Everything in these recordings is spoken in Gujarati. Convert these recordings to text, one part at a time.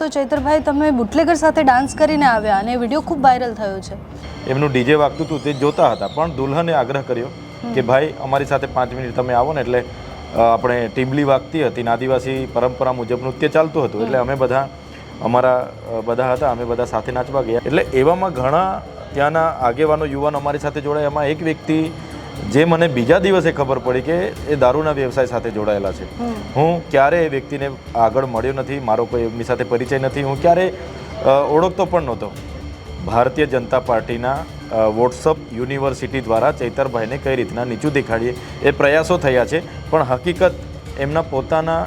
તો ચૈતરભાઈ તમે બુટલેગર સાથે ડાન્સ કરીને આવ્યા અને વીડિયો ખૂબ વાયરલ થયો છે. એમનું ડીજે વાગતું હતું તે જોતા હતા પણ દુલ્હને આગ્રહ કર્યો કે ભાઈ અમારી સાથે પાંચ મિનિટ તમે આવો ને એટલે આપણે ટીબલી વાગતી હતી ને આદિવાસી પરંપરા મુજબ નૃત્ય ચાલતું હતું એટલે અમે બધા અમારા બધા હતા અમે બધા સાથે નાચવા ગયા. એટલે એવામાં ઘણા ત્યાંના આગેવાનો યુવાન અમારી સાથે જોડાયા. એમાં એક વ્યક્તિ જે મને બીજા દિવસે ખબર પડી કે એ દારૂના વ્યવસાય સાથે જોડાયેલા છે. હું ક્યારે એ વ્યક્તિને આગળ મળ્યો નથી મારો કોઈ એમની સાથે પરિચય નથી હું ક્યારે ઓળખતો પણ નહોતો. ભારતીય જનતા પાર્ટીના વોટ્સઅપ યુનિવર્સિટી દ્વારા ચૈતરભાઈને કઈ રીતના નીચું દેખાડીએ એ પ્રયાસો થયા છે પણ હકીકત એમના પોતાના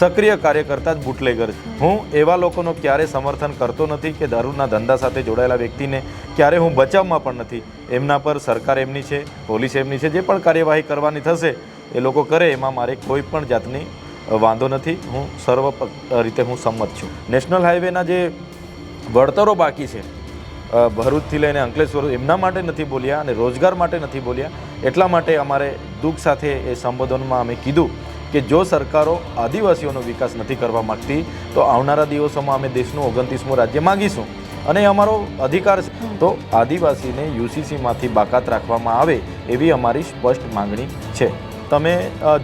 સક્રિય કાર્યકર્તા જ બુટલેગર હું એવા લોકોનો ક્યારેય સમર્થન કરતો નથી કે દારૂના ધંધા સાથે જોડાયેલા વ્યક્તિને ક્યારે હું બચાવમાં પણ નથી. એમના પર સરકાર એમની છે, પોલીસ એમની છે, જે પણ કાર્યવાહી કરવાની થશે, એ લોકો કરે, એમાં મારે કોઈ પણ જાતની વાંધો નથી. હું સર્વ રીતે હું સંમત છું. નેશનલ હાઈવેના જે વળતરો બાકી છે ભરૂચથી લઈને અંકલેશ્વર એમના માટે નથી બોલ્યા અને રોજગાર માટે નથી બોલ્યા. એટલા માટે અમારે દુઃખ સાથે એ સંબોધનમાં અમે કીધું કે જો સરકારો આદિવાસીઓનો વિકાસ નથી કરવા માગતી તો આવનારા દિવસોમાં અમે દેશનું ઓગણત્રીસમું રાજ્ય માગીશું. અને અમારો અધિકાર છે. તો આદિવાસીને યુસીસીમાંથી બાકાત રાખવામાં આવે એવી અમારી સ્પષ્ટ માંગણી છે. તમે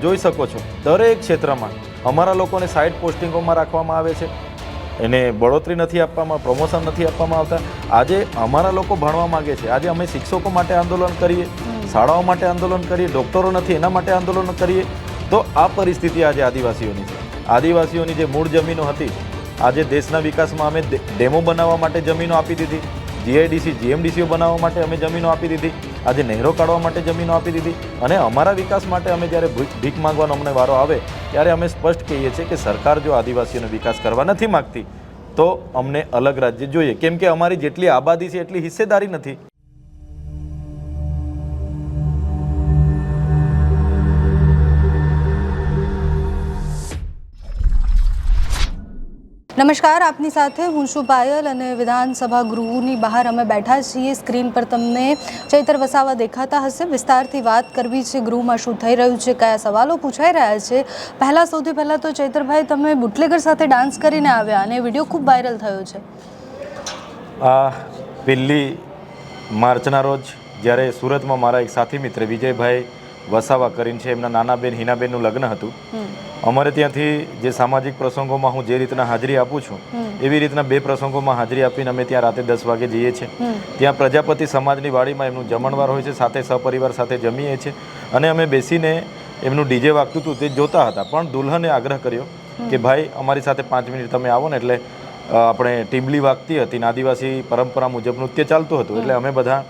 જોઈ શકો છો દરેક ક્ષેત્રમાં અમારા લોકોને સાઇડ પોસ્ટિંગોમાં રાખવામાં આવે છે. એને બળોતરી નથી આપવામાં પ્રમોશન નથી આપવામાં આવતા. આજે અમારા લોકો ભણવા માગે છે. આજે અમે શિક્ષકો માટે આંદોલન કરીએ શાળાઓ માટે આંદોલન કરીએ ડૉક્ટરો નથી એના માટે આંદોલન કરીએ. તો આ પરિસ્થિતિ આજે આદિવાસીઓની છે. આદિવાસીઓની જે મૂળ જમીનો હતી, આજે દેશના વિકાસમાં અમે ડેમો બનાવવા માટે જમીનો આપી દીધી. જીઆઈડીસી, જીએમડીસીઓ બનાવવા માટે અમે જમીનો આપી દીધી. આજે નહેરો કાઢવા માટે જમીનો આપી દીધી. અને અમારા વિકાસ માટે અમે જ્યારે ભીખ માંગવાનો અમને વારો આવે, ત્યારે અમે સ્પષ્ટ કહીએ છીએ કે સરકાર જો આદિવાસીઓનો વિકાસ કરવા નથી માગતી, તો અમને અલગ રાજ્ય જોઈએ. કેમ કે અમારી જેટલી આબાદી છે, એટલી હિસ્સેદારી નથી. નમસ્કાર આપની સાથે હું છું પાયલ અને વિધાનસભા ગૃહની બહાર અમે બેઠા છીએ. સ્ક્રીન પર તમને ચૈતર વસાવા દેખાતા હશે. વિસ્તારથી વાત કરવી છે ગૃહમાં શું થઈ રહ્યું છે કયા સવાલો પૂછાઈ રહ્યા છે. પહેલાં સૌથી પહેલાં તો ચૈતરભાઈ તમે બુટલેગર સાથે ડાન્સ કરીને આવ્યા અને વીડિયો ખૂબ વાયરલ થયો છે. આ પહેલી માર્ચના રોજ જ્યારે સુરતમાં મારા એક સાથી મિત્ર વિજયભાઈ વસાવા કરીને છે એમના નાના બેન હિનાબેનનું લગ્ન હતું. અમારે ત્યાંથી જે સામાજિક પ્રસંગોમાં હું જે રીતના હાજરી આપું છું એવી રીતના બે પ્રસંગોમાં હાજરી આપીને અમે ત્યાં રાતે દસ વાગે જઈએ છીએ. ત્યાં પ્રજાપતિ સમાજની વાડીમાં એમનું જમણવાર હોય છે સાથે સપરિવાર સાથે જમીએ છીએ અને અમે બેસીને એમનું ડીજે વાગતું હતું તે જોતા હતા. પણ દુલ્હને આગ્રહ કર્યો કે ભાઈ અમારી સાથે પાંચ મિનિટ તમે આવો ને એટલે આપણે ટીમલી વાગતી હતી આદિવાસી પરંપરા મુજબ નૃત્ય ચાલતું હતું. એટલે અમે બધા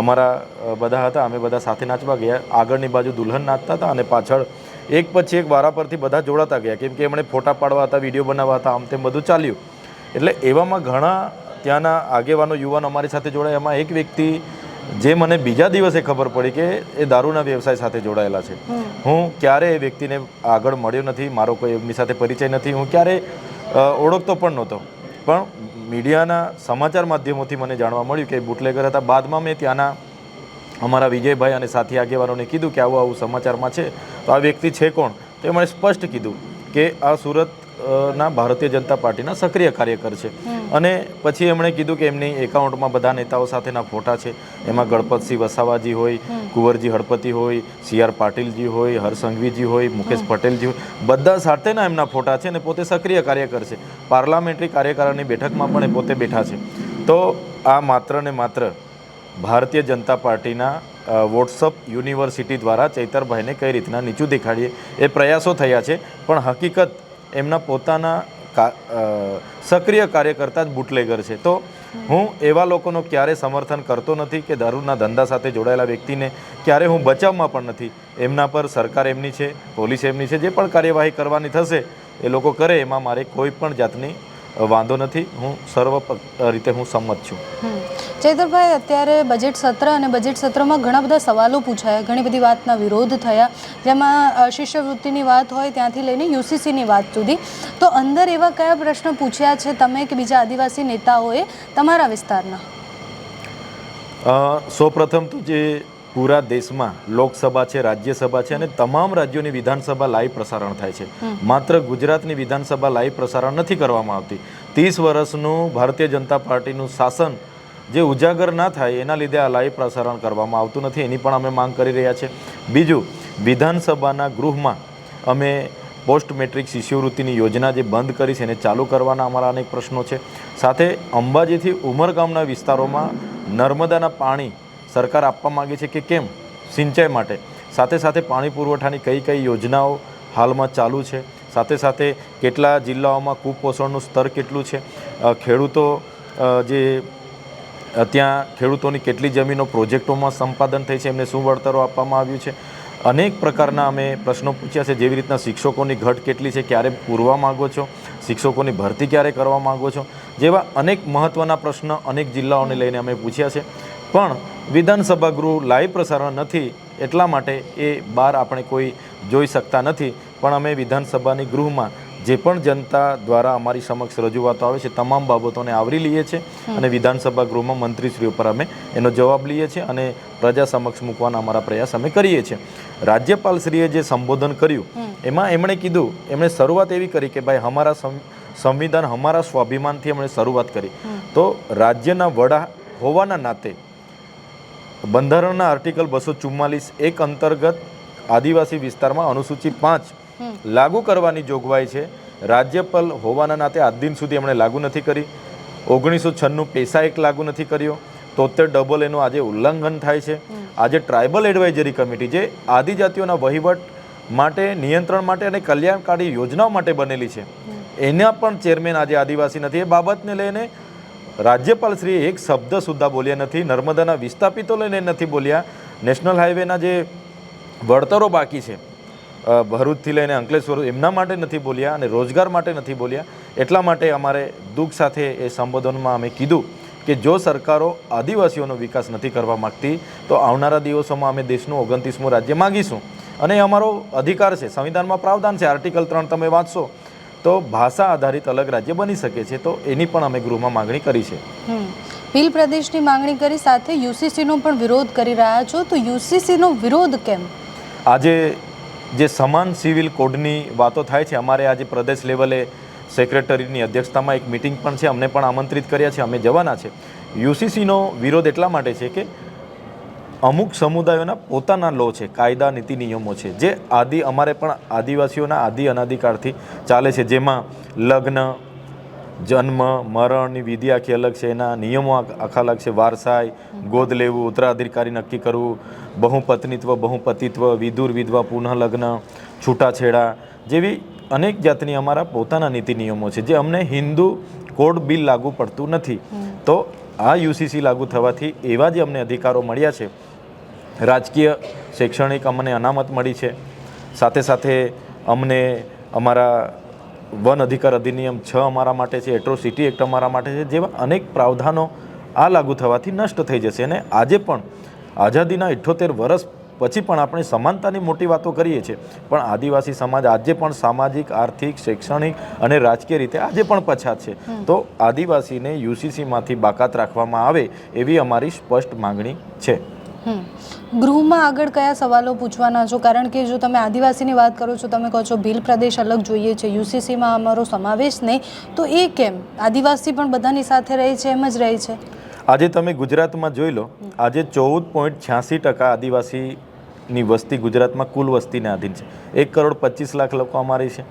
અમારા બધા હતા અમે બધા સાથે નાચવા ગયા. આગળની બાજુ દુલ્હન નાચતા હતા અને પાછળ એક પછી એક વારા પરથી બધા જોડાતા ગયા. કેમ કે એમણે ફોટા પાડવા હતા વીડિયો બનાવવા હતા આમ તેમ બધું ચાલ્યું. એટલે એવામાં ઘણા ત્યાંના આગેવાનો યુવાન અમારી સાથે જોડાયા. એમાં એક વ્યક્તિ જે મને બીજા દિવસે ખબર પડી કે એ દારૂના વ્યવસાય સાથે જોડાયેલા છે. હું ક્યારે એ વ્યક્તિને આગળ મળ્યો નથી મારો કોઈ એમની સાથે પરિચય નથી. હું ક્યારે ઓળખતો પણ નહોતો. પણ મીડિયાના સમાચાર માધ્યમોથી મને જાણવા મળ્યું કે બુટલેગર હતા. બાદમાં મેં ત્યાંના અમારા વિજયભાઈ અને સાથી આગેવાનોને કીધું કે આવું આવું સમાચારમાં છે. તો આ વ્યક્તિ છે કોણ? તો એમણે સ્પષ્ટ કીધું કે આ સુરત ના ભારતીય જનતા પાર્ટીના સક્રિય કાર્યકર છે. અને પછી એમણે કીધું કે એમની એકાઉન્ટમાં બધા નેતાઓ સાથેના ફોટા છે. એમાં ગણપતસિંહ વસાવાજી હોય કુંવરજી હળપતિ હોય સી આર પાટીલજી હોય હરસંઘવીજી હોય મુકેશ પટેલજી હોય. બધા સાથેના એમના ફોટા છે અને પોતે સક્રિય કાર્યકર છે. પાર્લામેન્ટરી કાર્યકારની બેઠકમાં પણ એ પોતે બેઠા છે. તો આ માત્ર ને માત્ર ભારતીય જનતા પાર્ટીના વોટ્સઅપ યુનિવર્સિટી દ્વારા ચૈતરભાઈને કઈ રીતના નીચું દેખાડીએ એ પ્રયાસો થયા છે. પણ હકીકત એમના પોતાના સક્રિય કાર્યકર્તા જ બુટલેગર છે. તો હું એવા લોકોનો ક્યારે સમર્થન કરતો નથી કે દારૂના ધંધા સાથે જોડાયેલા વ્યક્તિને ક્યારે હું બચાવમાં પણ નથી. એમના પર સરકાર એમની છે, પોલીસ એમની છે, જે પણ કાર્યવાહી કરવાની થશે, એ લોકો કરે, એમાં મારે કોઈ પણ જાતની વાંધો નથી. હું સર્વ રીતે હું સંમત છું. ચૈતરભાઈ અત્યારે બજેટ સત્ર અને બજેટ સત્રમાં ઘણા બધા સવાલો પૂછાયા. ઘણી બધી વાતના વિરોધ થયા. જેમાં શિષ્યવૃત્તિની વાત હોય ત્યાંથી લઈને યુસીસીની વાત સુધી. તો અંદર એવા કયા પ્રશ્ન પૂછ્યા છે તમે કે બીજા આદિવાસી નેતાઓએ તમારા વિસ્તારના? સૌપ્રથમ તો જે પૂરા દેશમાં લોકસભા છે રાજ્યસભા છે અને તમામ રાજ્યોની વિધાનસભા લાઈવ પ્રસારણ થાય છે. માત્ર ગુજરાતની વિધાનસભા લાઈવ પ્રસારણ નથી કરવામાં આવતી. ત્રીસ વર્ષનું ભારતીય જનતા પાર્ટીનું શાસન જે ઉજાગર ના થાય એના લીધે આ લાઈવ પ્રસારણ કરવામાં આવતું નથી, એની પણ અમે માંગ કરી રહ્યા છે બીજું, વિધાનસભાના ગૃહમાં અમે પોસ્ટ મેટ્રિક શિષ્યવૃત્તિની યોજના જે બંધ કરી છે એને ચાલુ કરવાના અમારા અનેક પ્રશ્નો છે. સાથે અંબાજીથી ઉમરગામના વિસ્તારોમાં નર્મદાના પાણી સરકાર આપવા માગે છે કે કેમ? સિંચાઈ માટે. સાથે સાથે પાણી પુરવઠાની કઈ કઈ યોજનાઓ હાલમાં ચાલુ છે? સાથે સાથે કેટલા જિલ્લાઓમાં કુપોષણનું સ્તર કેટલું છે? ખેડૂતો જે ત્યાં ખેડૂતોની કેટલી જમીનો પ્રોજેક્ટોમાં સંપાદન થઈ છે, એમને શું વળતરો આપવામાં આવ્યું છે? અનેક પ્રકારના અમે પ્રશ્નો પૂછ્યા છે, જેવી રીતના શિક્ષકોની ઘટ કેટલી છે, ક્યારે પૂરવા માગો છો, શિક્ષકોની ભરતી ક્યારે કરવા માગો છો, જેવા અનેક મહત્ત્વના પ્રશ્ન અનેક જિલ્લાઓને લઈને અમે પૂછ્યા છે. પણ વિધાનસભા ગૃહ લાઈવ પ્રસારણ નથી, એટલા માટે એ બહાર આપણે કોઈ જોઈ શકતા નથી. પણ અમે વિધાનસભાની ગૃહમાં જે પણ જનતા દ્વારા અમારી સમક્ષ રજૂઆતો આવે છે તમામ બાબતોને આવરી લઈએ છીએ અને વિધાનસભા ગૃહમાં મંત્રીશ્રીઓ પર અમે એનો જવાબ લઈએ છીએ અને પ્રજા સમક્ષ મૂકવાના અમારા પ્રયાસ અમે કરીએ છીએ. રાજ્યપાલશ્રીએ જે સંબોધન કર્યું એમાં એમણે કીધું એમણે શરૂઆત એવી કરી કે ભાઈ અમારા સં- સંવિધાન અમારા સ્વાભિમાનથી એમણે શરૂઆત કરી. તો રાજ્યના વડા હોવાના નાતે બંધારણના આર્ટિકલ બસો ચુમ્માલીસ એક અંતર્ગત આદિવાસી વિસ્તારમાં અનુસૂચિ પાંચ લાગુ કરવાની જોગવાઈ છે. રાજ્યપાલ હોવાના નાતે આજ દિન સુધી એમણે લાગુ નથી કરી. ઓગણીસો છન્નું પેસા એક લાગુ નથી કર્યો. તોતેર ડબલ એનું આજે ઉલ્લંઘન થાય છે. આજે ટ્રાઇબલ એડવાઇઝરી કમિટી જે આદિજાતિઓના વહીવટ માટે, નિયંત્રણ માટે અને કલ્યાણકારી યોજનાઓ માટે બનેલી છે. એના પણ ચેરમેન આજે આદિવાસી નથી. એ બાબતને લઈને રાજ્યપાલશ્રીએ એક શબ્દ સુદ્ધા બોલ્યા નથી. નર્મદાના વિસ્થાપિતો લઈને નથી બોલ્યા. નેશનલ હાઈવેના જે વળતરો બાકી છે ભરૂચથી લઈને અંકલેશ્વર એમના માટે નથી બોલ્યા અને રોજગાર માટે નથી બોલ્યા. એટલા માટે અમારે દુઃખ સાથે એ સંબોધનમાં અમે કીધું કે જો સરકારો આદિવાસીઓનો વિકાસ નથી કરવા માગતી તો આવનારા દિવસોમાં અમે દેશનું ઓગણત્રીસમું રાજ્ય માગીશું. અને એ અમારો અધિકાર છે સંવિધાનમાં પ્રાવધાન છે આર્ટિકલ ત્રણ તમે વાંચશો તો ભાષા આધારિત અલગ રાજ્ય બની શકે છે તો એની પણ અમે ગૃહમાં માગણી કરી છે. હમ. ભીલ પ્રદેશની માંગણી કરી સાથે યુસીસીનો પણ વિરોધ કરી રહ્યા છો તો યુસીસીનો વિરોધ કેમ? આજે જે સમાન સિવિલ કોડની વાતો થાય છે, અમારે આજે પ્રદેશ લેવલે સેક્રેટરીની અધ્યક્ષતામાં એક મિટિંગ પણ છે, અમને પણ આમંત્રિત કર્યા છે, અમે જવાના છે. યુસીસીનો વિરોધ એટલા માટે છે કે અમુક સમુદાયોના પોતાના લો છે, કાયદા નીતિ નિયમો છે, જે આદિ, અમારે પણ આદિવાસીઓના આદિ અનાદિકાળથી ચાલે છે, જેમાં લગ્ન જન્મ મરણની વિધિ આખી અલગ છે. એના નિયમો આખ- અલગ છે. વારસાઈ, ગોદ લેવું, ઉત્તરાધિકારી નક્કી કરવું, બહુપત્નીત્વ, બહુપતિત્વ વિદુર વિધવા, પુનઃલગ્ન, છૂટાછેડા જેવી અનેક જાતની અમારા પોતાના નીતિ નિયમો છે, જે અમને હિન્દુ કોડ બિલ લાગુ પડતું નથી. તો આ યુસીસી લાગુ થવાથી એવા જે અમને અધિકારો મળ્યા છે. રાજકીય, શૈક્ષણિક અમને અનામત મળી છે. સાથે સાથે અમને અમારા વન અધિકાર અધિનિયમ છ અમારા માટે છે એટ્રોસિટી એક્ટ અમારા માટે છે જેવા અનેક પ્રાવધાનો આ લાગુ થવાથી નષ્ટ થઈ જશે. અને આજે પણ આઝાદીના ઇઠ્ઠોતેર વર્ષ પછી પણ આપણે સમાનતાની મોટી વાતો કરીએ છીએ. પણ આદિવાસી સમાજ આજે પણ સામાજિક આર્થિક શૈક્ષણિક અને રાજકીય રીતે આજે પણ પછાત છે. તો આદિવાસીને યુસીસીમાંથી બાકાત રાખવામાં આવે એવી અમારી સ્પષ્ટ માંગણી છે. ગૃહમાં આગળ કયા સવાલો પૂછવાના છો? કારણ કે જો તમે આદિવાસીની વાત કરો છો તમે કહો છો ભીલ પ્રદેશ અલગ જોઈએ છે યુસીસીમાં અમારો સમાવેશ નહીં. તો એ કેમ? આદિવાસી પણ બધાની સાથે રહે છે એમ જ રહે છે. આજે તમે ગુજરાતમાં જોઈ લો આજે ચૌદ પોઈન્ટ છ્યાસી ટકા આદિવાસીની વસ્તી ગુજરાતમાં કુલ વસ્તીને આધીન છે. એક કરોડ પચીસ લાખ લોકો અમારી છે.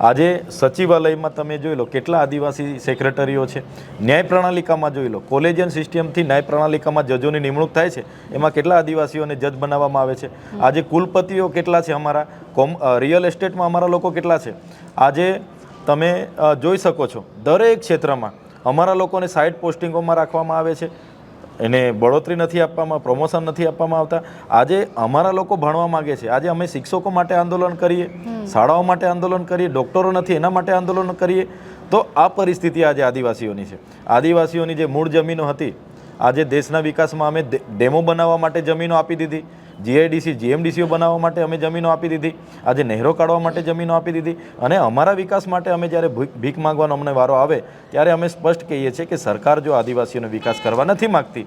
આજે સચિવાલયમાં તમે જોઈ લો કેટલા આદિવાસી સેક્રેટરીઓ છે. ન્યાય પ્રણાલિકામાં જોઈ લો, કોલેજિયન સિસ્ટમથી ન્યાય પ્રણાલિકામાં જજોની નિમણૂક થાય છે. એમાં કેટલા આદિવાસીઓને જજ બનાવવામાં આવે છે. આજે કુલપતિઓ કેટલા છે અમારા? કોમ રિયલ એસ્ટેટમાં અમારા લોકો કેટલા છે? આજે તમે જોઈ શકો છો. દરેક ક્ષેત્રમાં અમારા લોકોને સાઇડ પોસ્ટિંગોમાં રાખવામાં આવે છે. એને બળોતરી નથી આપવામાં પ્રમોશન નથી આપવામાં આવતા. આજે અમારા લોકો ભણવા માગે છે. આજે અમે શિક્ષકો માટે આંદોલન કરીએ શાળાઓ માટે આંદોલન કરીએ ડૉક્ટરો નથી એના માટે આંદોલન કરીએ. તો આ પરિસ્થિતિ આજે આદિવાસીઓની છે. આદિવાસીઓની જે મૂળ જમીનો હતી આજે દેશના વિકાસમાં અમે ડેમો બનાવવા માટે જમીનો આપી દીધી. જીઆઈડીસી, જીએમડીસીઓ બનાવવા માટે અમે જમીનો આપી દીધી. આજે નહેરો કાઢવા માટે જમીનો આપી દીધી. અને અમારા વિકાસ માટે અમે જ્યારે ભીખ માંગવાનો અમને વારો આવે, ત્યારે અમે સ્પષ્ટ કહીએ છીએ કે સરકાર જો આદિવાસીઓનો વિકાસ કરવા નથી માગતી,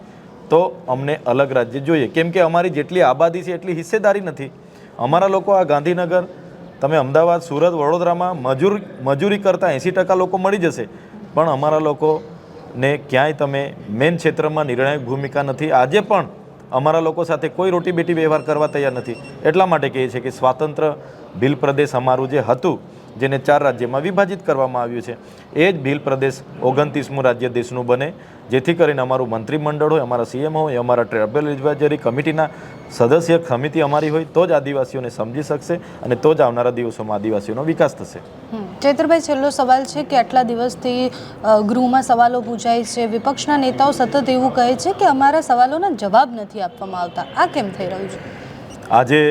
તો અમને અલગ રાજ્ય જોઈએ. કેમ કે અમારી જેટલી આબાદી છે, એટલી હિસ્સેદારી નથી. અમારા લોકો આ ગાંધીનગર, તમે અમદાવાદ, સુરત, વડોદરામાં મજૂર, મજૂરી કરતાં એંસી ટકા લોકો મળી જશે. પણ અમારા લોકોને ક્યાંય તમે મેન ક્ષેત્રમાં નિર્ણાયક ભૂમિકા નથી. આજે પણ અમારા લોકો સાથે કોઈ રોટી બેટી વ્યવહાર કરવા તૈયાર નથી. એટલા માટે કહીએ છીએ કે સ્વાતંત્ર્ય ભીલ પ્રદેશ અમારું જે હતું, જેને ચાર રાજ્યમાં વિભાજિત કરવામાં આવ્યું છે, એ જ ભીલ પ્રદેશ ઓગણત્રીસમું રાજ્ય દેશનું બને. જેથી કરીને અમારું મંત્રીમંડળ હોય, અમારા સીએમ હોય, અમારા ટ્રાવેલ એડવાઇઝરી કમિટીના સદસ્ય સમિતિ અમારી હોય, તો જ આદિવાસીઓને સમજી શકશે અને તો જ આવનારા દિવસોમાં આદિવાસીઓનો વિકાસ થશે. ચૈતરભાઈ, છેલ્લો સવાલ છે કે આટલા દિવસથી ગૃહમાં સવાલો પૂછાય છે. વિપક્ષના નેતાઓ સતત એવું કહે છે કે અમારા સવાલોના જવાબ નથી આપવામાં આવતા. આ કેમ થઈ રહ્યું છે? આજે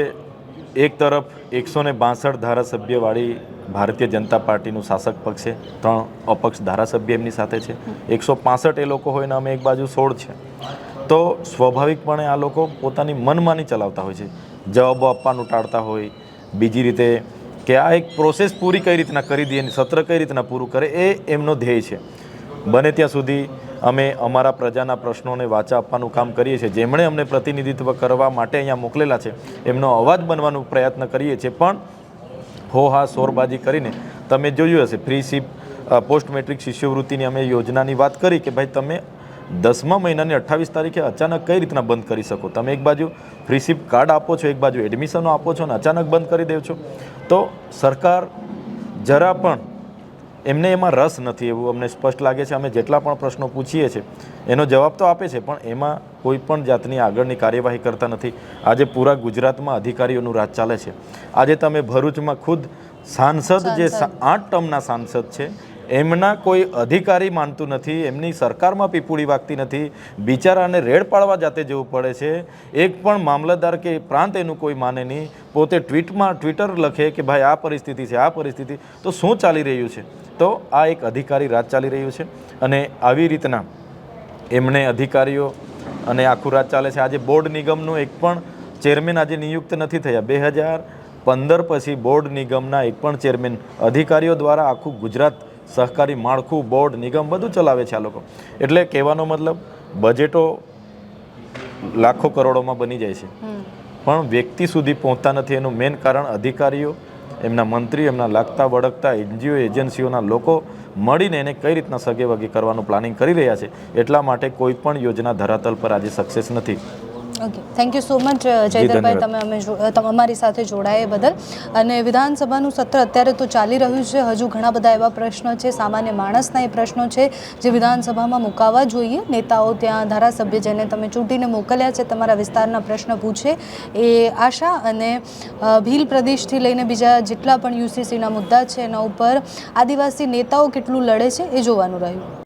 એક તરફ એકસો ને બાસઠ ધારાસભ્યવાળી ભારતીય જનતા પાર્ટીનું શાસક પક્ષ છે. ત્રણ અપક્ષ ધારાસભ્ય એમની સાથે છે. એકસો પાસઠ એ લોકો હોય ને અમે એક બાજુ સોળ છે. તો સ્વાભાવિકપણે આ લોકો પોતાની મનમાની ચલાવતા હોય છે. જવાબો આપવાનું ટાળતા હોય. બીજી રીતે કે આ એક પ્રોસેસ પૂરી કઈ રીતના કરી અને સત્ર કઈ રીતના પૂરું કરે એ એમનો ધ્યેય છે. બને ત્યાં સુધી અમે અમારા પ્રજાના પ્રશ્નોને વાચા આપવાનું કામ કરીએ છીએ. જેમણે અમને પ્રતિનિધિત્વ કરવા માટે અહીંયા મોકલેલા છે, એમનો અવાજ બનવાનો પ્રયત્ન કરીએ છીએ. પણ હો હા શોરબાજી કરીને તમે જોયું હશે ફ્રી શિપ પોસ્ટ મેટ્રિક શિષ્યવૃત્તિની અમે યોજનાની વાત કરી કે ભાઈ તમે દસમા મહિનાની અઠ્ઠાવીસ તારીખે અચાનક કઈ રીતના બંધ કરી શકો? તમે એક બાજુ ફ્રીશીપ કાર્ડ આપો છો એક બાજુ એડમિશનો આપો છો અને અચાનક બંધ કરી દેવ છો. તો સરકાર જરા પણ એમને એમાં રસ નથી એવું અમને સ્પષ્ટ લાગે છે. અમે જેટલા પણ પ્રશ્નો પૂછીએ છીએ એનો જવાબ તો આપે છે પણ એમાં કોઈ પણ જાતની આગળની કાર્યવાહી કરતા નથી. આજે પૂરા ગુજરાતમાં અધિકારીઓનું રાજ ચાલે છે. આજે તમે ભરૂચમાં ખુદ સાંસદ જે આઠ ટર્મના સાંસદ છે એમના કોઈ અધિકારી માનતું નથી, એમની સરકારમાં પીપુડી વાગતી નથી, બિચારાને રેડ પાડવા જાતે જવું પડે છે. એક પણ મામલતદાર કે પ્રાંત એનું કોઈ માને નહીં. પોતે ટ્વીટમાં, ટ્વિટર લખે કે ભાઈ આ પરિસ્થિતિ છે, આ પરિસ્થિતિ. તો શું ચાલી રહ્યું છે? તો આ એક અધિકારી રાજ ચાલી રહ્યું છે અને આવી રીતના એમણે અધિકારીઓ અને આખું રાજ ચાલે છે. આજે બોર્ડ નિગમનું એક પણ ચેરમેન આજે નિયુક્ત નથી થયા. બે હજાર પંદર પછી બોર્ડ નિગમના એક પણ ચેરમેન અધિકારીઓ દ્વારા આખું ગુજરાત સહકારી માળખું બોર્ડ નિગમ બધું ચલાવે છે આ લોકો. એટલે કહેવાનો મતલબ બજેટો લાખો કરોડોમાં બની જાય છે. પણ વ્યક્તિ સુધી પહોંચતા નથી એનું મેઇન કારણ અધિકારીઓ એમના મંત્રી એમના લાગતા વળગતા એનજીઓ એજન્સીઓના લોકો મળીને એને કઈ રીતના સગે વગે કરવાનું પ્લાનિંગ કરી રહ્યા છે. એટલા માટે કોઈ પણ યોજના ધરાતલ પર આજે સક્સેસ નથી. Okay thank you so much જયદરભાઈ તમે અમે અમારી સાથે જોડાયા બદલ. અને વિધાનસભાનું સત્ર અત્યારે તો ચાલી રહ્યું છે. હજુ ઘણા બધા એવા પ્રશ્નો છે. સામાન્ય માણસના એ પ્રશ્નો છે જે વિધાનસભામાં મુકાવા જોઈએ. નેતાઓ ત્યાં ધારાસભ્ય જેને તમે ચૂંટીને મોકલ્યા છે તમારા વિસ્તારના પ્રશ્ન પૂછે એ આશા અને ભીલ પ્રદેશથી લઈને બીજા જેટલા પણ યુસીસીના મુદ્દા છે એના ઉપર આદિવાસી નેતાઓ કેટલું લડે છે એ જોવાનું રહ્યું.